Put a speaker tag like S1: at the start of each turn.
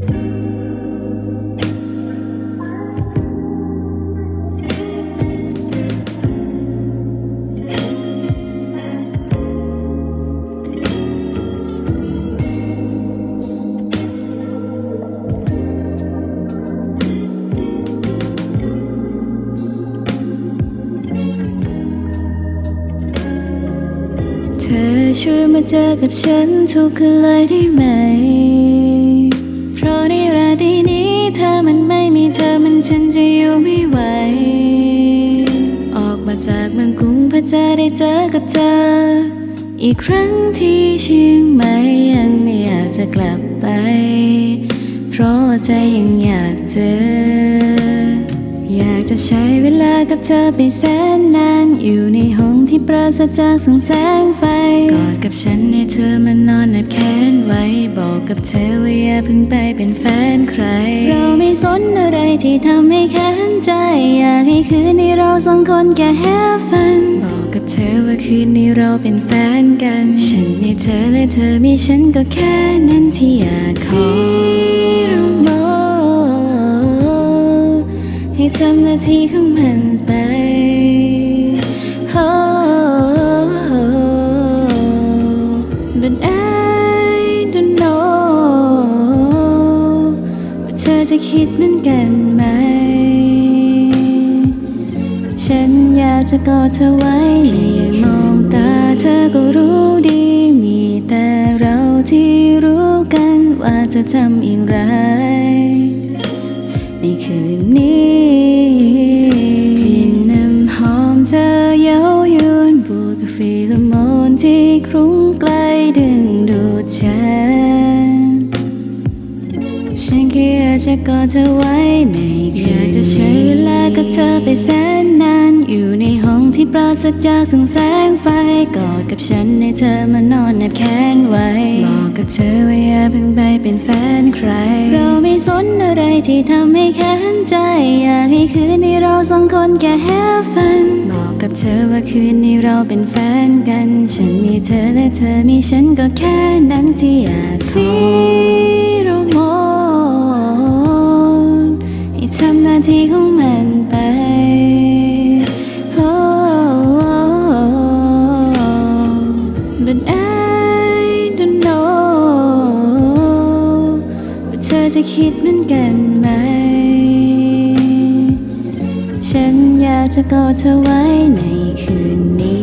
S1: เธอช่วยมาเจอกับฉันทุกคืนเลยได้ไหม เพื่อจะได้เจอกับเธอ อีกครั้งที่เชียงใหม่ยังไม่อยากจะกลับไป เพราะใจยังอยากเจอ อยากจะใช้เวลากับเธอไปแสนนาน อยู่ในห้องที่ปราศจากแสงแสงไฟ กอดกับฉันให้เธอมานอนแนบแขนไว้บ อกกับเธอว่าอย่าเพิ่งไปเป็นแฟนใคร เราไม่สนอะไรที่ทำให้แค้นใจ อยากให้คืนนี้เราสองคนแค่ have fun บอกกับเธอว่าคืนนี้เราเป็นแฟนกัน ฉันมีเธอและเธอมีฉันก็แค่นั้นที่อยากขอให้ทำหน้าที่ของ I don't know ว่าเธอจะคิดเหมือนกันไหม ฉันอยากจะกอดเธอไว้ในมองตาเธอก็รู้ดี มีแต่เราที่รู้กันว่าจะทำอย่างไร ในคืนนี้ จะกอดเธอไว้ในคืนอยากจะใช้เวลากับเธอไปแสนนาน อยู่ในห้องที่ปราศจากแสงแสงไฟ กอดกับฉันให้เธอมานอนแนบแขนไว้ บอกกับเธอว่าอย่าเพิ่งไปเป็นแฟนใคร เราไม่สนอะไรที่ทำให้แค้นใจ อยากให้คืนนี้เราสองคนแค่ have fun บอกกับเธอว่าคืนนี้เราเป็นแฟนกัน ฉันมีเธอและเธอมีฉันก็แค่นั้นที่อยากขอ ที่ของมันไป But I don't know ว่าเธอจะคิดเหมือนกันไหม ฉันอยากจะกอดเธอไว้ในคืนนี้